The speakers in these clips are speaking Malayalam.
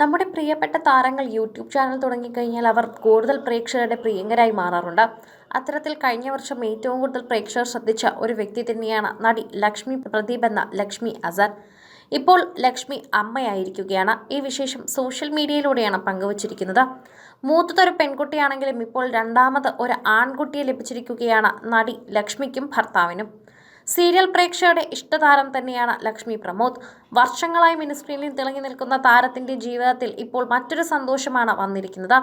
നമ്മുടെ പ്രിയപ്പെട്ട താരങ്ങൾ യൂട്യൂബ് ചാനൽ തുടങ്ങിക്കഴിഞ്ഞാൽ അവർ കൂടുതൽ പ്രേക്ഷകരുടെ പ്രിയങ്കരായി മാറാറുണ്ട്. അത്തരത്തിൽ കഴിഞ്ഞ വർഷം ഏറ്റവും കൂടുതൽ പ്രേക്ഷകർ ശ്രദ്ധിച്ച ഒരു വ്യക്തി തന്നെയാണ് നടി ലക്ഷ്മി പ്രദീപ് എന്ന ലക്ഷ്മി അസർ. ഇപ്പോൾ ലക്ഷ്മി അമ്മയായിരിക്കുകയാണ്. ഈ വിശേഷം സോഷ്യൽ മീഡിയയിലൂടെയാണ് പങ്കുവച്ചിരിക്കുന്നത്. മൂത്തതൊരു പെൺകുട്ടിയാണെങ്കിലും ഇപ്പോൾ രണ്ടാമത് ഒരു ആൺകുട്ടിയെ ലഭിച്ചിരിക്കുകയാണ് നടി ലക്ഷ്മിക്കും ഭർത്താവിനും. സീരിയൽ പ്രേക്ഷകരുടെ ഇഷ്ടതാരം തന്നെയാണ് ലക്ഷ്മി പ്രമോദ്. വർഷങ്ങളായി മിനിസ്ക്രീനിൽ തിളങ്ങി നിൽക്കുന്ന താരത്തിന്റെ ജീവിതത്തിൽ ഇപ്പോൾ മറ്റൊരു സന്തോഷമാണ് വന്നിരിക്കുന്നത്.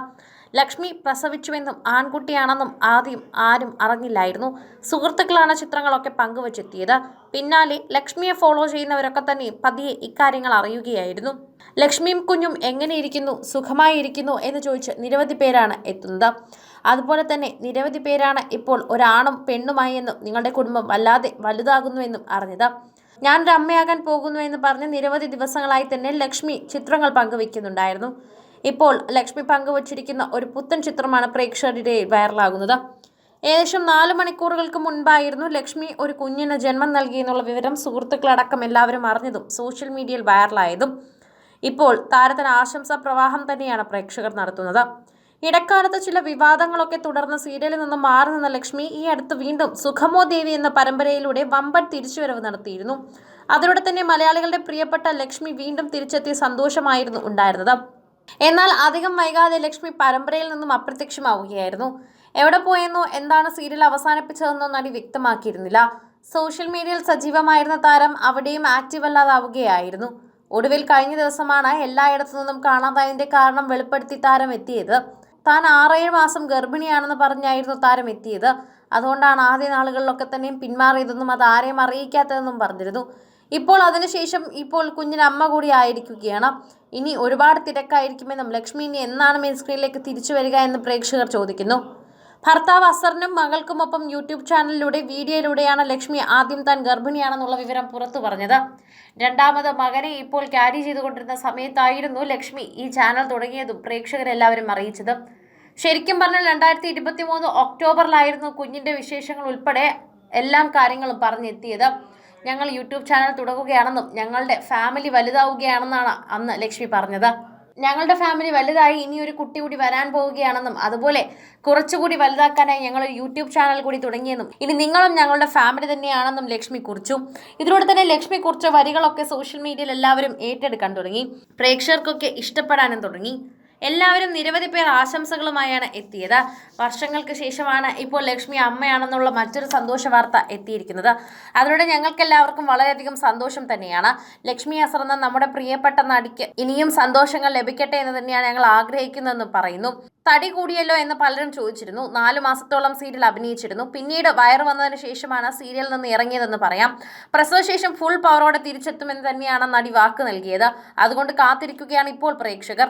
ലക്ഷ്മി പ്രസവിച്ചുവെന്നും ആൺകുട്ടിയാണെന്നും ആദ്യം ആരും അറിഞ്ഞില്ലായിരുന്നു. സുഹൃത്തുക്കളാണ് ചിത്രങ്ങളൊക്കെ പങ്കുവച്ചെത്തിയത്. പിന്നാലെ ലക്ഷ്മിയെ ഫോളോ ചെയ്യുന്നവരൊക്കെ തന്നെ പതിയെ ഇക്കാര്യങ്ങൾ അറിയുകയായിരുന്നു. ലക്ഷ്മിയും കുഞ്ഞും എങ്ങനെയിരിക്കുന്നു സുഖമായിരിക്കുന്നു എന്ന് ചോദിച്ച് നിരവധി പേരാണ് എത്തുന്നത്. അതുപോലെ തന്നെ നിരവധി പേരാണ് ഇപ്പോൾ ഒരാണും പെണ്ണുമായി എന്നും നിങ്ങളുടെ കുടുംബം വല്ലാതെ വലുതാകുന്നുവെന്നും അറിഞ്ഞത്. ഞാനൊരു അമ്മയാകാൻ പോകുന്നു എന്ന് പറഞ്ഞ് നിരവധി ദിവസങ്ങളായി തന്നെ ലക്ഷ്മി ചിത്രങ്ങൾ പങ്കുവെക്കുന്നുണ്ടായിരുന്നു. ഇപ്പോൾ ലക്ഷ്മി പങ്കുവച്ചിരിക്കുന്ന ഒരു പുത്തൻ ചിത്രമാണ് പ്രേക്ഷകരുടെ വൈറലാകുന്നത്. ഏകദേശം നാല് മണിക്കൂറുകൾക്ക് മുൻപായിരുന്നു ലക്ഷ്മി ഒരു കുഞ്ഞിന് ജന്മം നൽകിയെന്നുള്ള വിവരം സുഹൃത്തുക്കളടക്കം എല്ലാവരും അറിഞ്ഞതും സോഷ്യൽ മീഡിയയിൽ വൈറലായതും. ഇപ്പോൾ താരത്തിന് ആശംസാ പ്രവാഹം തന്നെയാണ് പ്രേക്ഷകർ നടത്തുന്നത്. ഇടക്കാലത്ത് ചില വിവാദങ്ങളൊക്കെ തുടർന്ന് സീരിയലിൽ നിന്നും മാറി നിന്ന ലക്ഷ്മി ഈ അടുത്ത് വീണ്ടും സുഖമോ ദേവി എന്ന പരമ്പരയിലൂടെ വമ്പൻ തിരിച്ചുവരവ് നടത്തിയിരുന്നു. അതിലൂടെ തന്നെ മലയാളികളുടെ പ്രിയപ്പെട്ട ലക്ഷ്മി വീണ്ടും തിരിച്ചെത്തിയ സന്തോഷമായിരുന്നു ഉണ്ടായിരുന്നത്. എന്നാൽ അധികം വൈകാതെ ലക്ഷ്മി പരമ്പരയിൽ നിന്നും അപ്രത്യക്ഷമാവുകയായിരുന്നു. എവിടെ പോയെന്നോ എന്താണ് സീരിയൽ അവസാനിപ്പിച്ചതെന്നോ നടി വ്യക്തമാക്കിയിരുന്നില്ല. സോഷ്യൽ മീഡിയയിൽ സജീവമായിരുന്ന താരം അവിടെയും ആക്റ്റീവ് അല്ലാതാവുകയായിരുന്നു. ഒടുവിൽ കഴിഞ്ഞ ദിവസമാണ് എല്ലായിടത്തു നിന്നും കാണാതായതിന്റെ കാരണം വെളിപ്പെടുത്തി താരം എത്തിയത്. താൻ ആറേഴ് മാസം ഗർഭിണിയാണെന്ന് പറഞ്ഞായിരുന്നു താരം എത്തിയത്. അതുകൊണ്ടാണ് ആദ്യ നാളുകളിലൊക്കെ തന്നെയും പിന്മാറിയതെന്നും അത് ആരെയും അറിയിക്കാത്തതെന്നും പറഞ്ഞിരുന്നു. ഇപ്പോൾ അതിനുശേഷം ഇപ്പോൾ കുഞ്ഞിന് അമ്മ കൂടി ആയിരിക്കുകയാണ്. ഇനി ഒരുപാട് തിരക്കായിരിക്കുമെന്നും ലക്ഷ്മി ഇനി എന്നാണ് മെയിൻ സ്ക്രീനിലേക്ക് തിരിച്ചു വരിക എന്ന് പ്രേക്ഷകർ ചോദിക്കുന്നു. ഭർത്താവ് അസറിനും മകൾക്കുമൊപ്പം യൂട്യൂബ് ചാനലിലൂടെ വീഡിയോയിലൂടെയാണ് ലക്ഷ്മി ആദ്യം താൻ ഗർഭിണിയാണെന്നുള്ള വിവരം പുറത്തു പറഞ്ഞത്. രണ്ടാമത് മകനെ ഇപ്പോൾ ക്യാരി ചെയ്തുകൊണ്ടിരുന്ന സമയത്തായിരുന്നു ലക്ഷ്മി ഈ ചാനൽ തുടങ്ങിയതും പ്രേക്ഷകരെല്ലാവരും അറിയിച്ചത്. ശരിക്കും പറഞ്ഞാൽ രണ്ടായിരത്തി ഇരുപത്തി മൂന്ന് ഒക്ടോബറിലായിരുന്നു കുഞ്ഞിന്റെ വിശേഷങ്ങൾ ഉൾപ്പെടെ എല്ലാം കാര്യങ്ങളും പറഞ്ഞെത്തിയത്. ഞങ്ങൾ യൂട്യൂബ് ചാനൽ തുടങ്ങുകയാണെന്നും ഞങ്ങളുടെ ഫാമിലി വലുതാവുകയാണെന്നാണ് അന്ന് ലക്ഷ്മി പറഞ്ഞത്. ഞങ്ങളുടെ ഫാമിലി വലുതായി ഇനി ഒരു കുട്ടി കൂടി വരാൻ പോവുകയാണെന്നും അതുപോലെ കുറച്ചുകൂടി വലുതാക്കാനായി ഞങ്ങൾ യൂട്യൂബ് ചാനൽ കൂടി തുടങ്ങിയെന്നും ഇനി നിങ്ങളും ഞങ്ങളുടെ ഫാമിലി തന്നെയാണെന്നും ലക്ഷ്മി കുറിച്ചു. ഇതിലൂടെ തന്നെ ലക്ഷ്മി കുറിച്ച വരികളൊക്കെ സോഷ്യൽ മീഡിയയിൽ എല്ലാവരും ഏറ്റെടുക്കാൻ തുടങ്ങി. പ്രേക്ഷകർക്കൊക്കെ ഇഷ്ടപ്പെടാനും തുടങ്ങി. എല്ലാവരും നിരവധി പേർ ആശംസകളുമായാണ് എത്തിയത്. വർഷങ്ങൾക്ക് ശേഷമാണ് ഇപ്പോൾ ലക്ഷ്മി അമ്മയാണെന്നുള്ള മറ്റൊരു സന്തോഷ വാർത്ത എത്തിയിരിക്കുന്നത്. അതിലൂടെ ഞങ്ങൾക്കെല്ലാവർക്കും വളരെയധികം സന്തോഷം തന്നെയാണ്. ലക്ഷ്മി അസർ എന്ന നമ്മുടെ പ്രിയപ്പെട്ട നടിക്ക് ഇനിയും സന്തോഷങ്ങൾ ലഭിക്കട്ടെ എന്ന് തന്നെയാണ് ഞങ്ങൾ ആഗ്രഹിക്കുന്നതെന്ന് പറയുന്നു. തടി കൂടിയല്ലോ എന്ന് പലരും ചോദിച്ചിരുന്നു. നാലു മാസത്തോളം സീരിയൽ അഭിനയിച്ചിരുന്നു. പിന്നീട് വയറ് വന്നതിന് ശേഷമാണ് സീരിയലിൽ നിന്ന് ഇറങ്ങിയതെന്ന് പറയാം. പ്രസവശേഷം ഫുൾ പവറോടെ തിരിച്ചെത്തുമെന്ന് തന്നെയാണ് നടി വാക്ക് നൽകിയത്. അതുകൊണ്ട് കാത്തിരിക്കുകയാണ് ഇപ്പോൾ പ്രേക്ഷകർ.